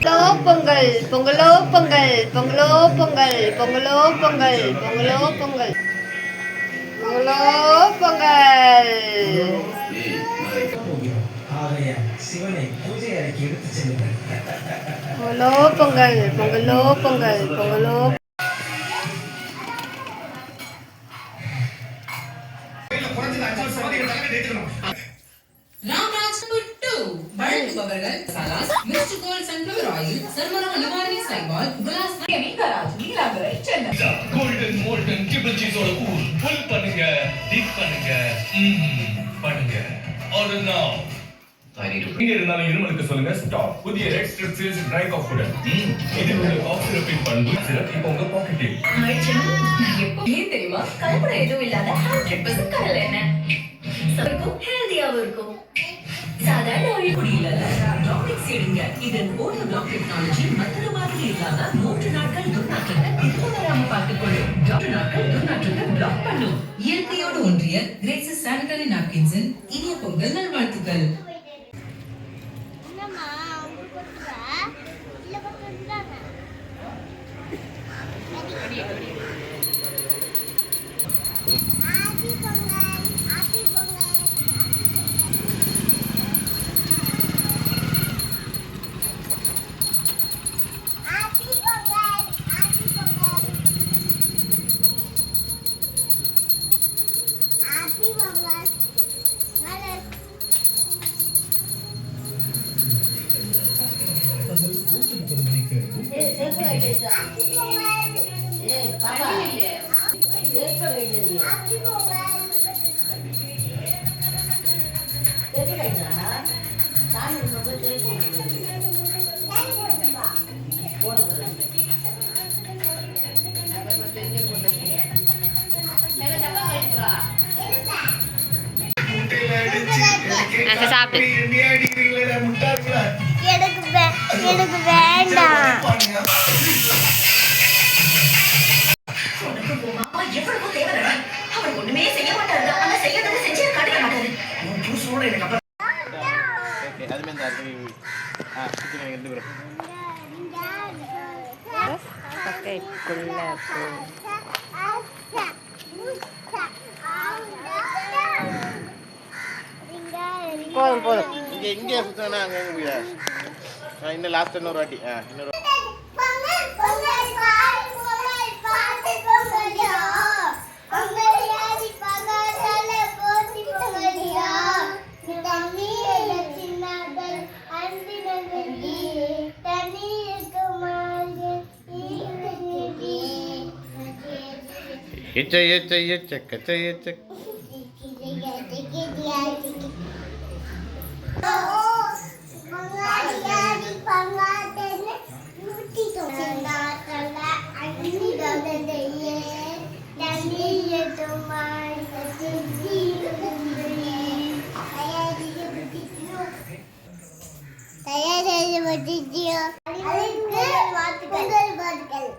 பொங்கலோ பொங்கல் பொங்கலோ பொங்கல் பொங்கலோ பொங்கல் பொங்கலோ பொங்கல் பொங்கலோ பொங்கல் பொங்கலோ பொங்கல் ஆலய சிவனை பூஜை அறைக்கு எடுத்து செல்லுங்கள் பொங்கலோ பொங்கல் பொங்கலோ பொங்கல் பொங்கலோ ராம்ராஜ் நம்பர் டூ வழங்குபவர்கள் சலாஸ் மிஸ்டர் கோல்ட் சன்ஃபிளவர் ஆயில் சர்மரா நிவாரணி சைபால் குலாஸ் கராஜ் நீலாபுரை சென்னை கோல்டன் மோல்டன் ட்ரிபிள் சீஸோட கூழ் ஃபுல் பண்ணுங்க டிப் பண்ணுங்க ம்ம், பண்ணுங்க. ஆர்டர் நவ இங்க இருந்தாலும் இருமலுக்கு சொல்லுங்க ஸ்டாப் புதிய ரெட் ஸ்ட்ரிப்ஸ் ட்ரை காஃப் ம், இது உங்க காஃப் சிரப்பின் பண்பு. சிரப் இப்போ உங்க பாக்கெட்டில் ஏன் தெரியுமா? கலப்படம் எதுவும் இல்லாத ஹண்ட்ரட் பர்சன்ட் கடலை எண்ணெய் இருக்கும் ஹெல்தியாவும் இருக்கும். சாதாரண ஒளி குடியில. எடுங்க. இதன் ஓடியோ பிளாக் டெக்னாலஜி மற்றொரு மாதிரி இல்லாம மூன்று நாட்கள் துர்நாற்றத்தை திரும்ப வராம பார்த்துக்கொள்ளும் மூன்று நாட்கள் துர்நாற்றத்தை பிளாக் பண்ணும். இயற்கையோடு ஒன்றிய கிரேசஸ் சானிட்டரி நாப்கின்ஸின் இனிய பொங்கல் நல்வாழ்த்துக்கள். சாமி சாப்பிட்டு எனக்கு எனக்கு வேண்டாம். உனக்கு உன் மாமா போதும் போதும். இங்க இங்கே சுத்தனா அங்க போயிடா ஆ, இன்னும் லாஸ்ட் இன்னொரு வாட்டி. ஆ இன்னொரு பொங்கல் பொங்கல் பால் பொங்கல் பாட்டு தயார் செய்து முடிச்சியோ அதுக்கு வாழ்த்துக்கள் வாழ்த்துக்கள்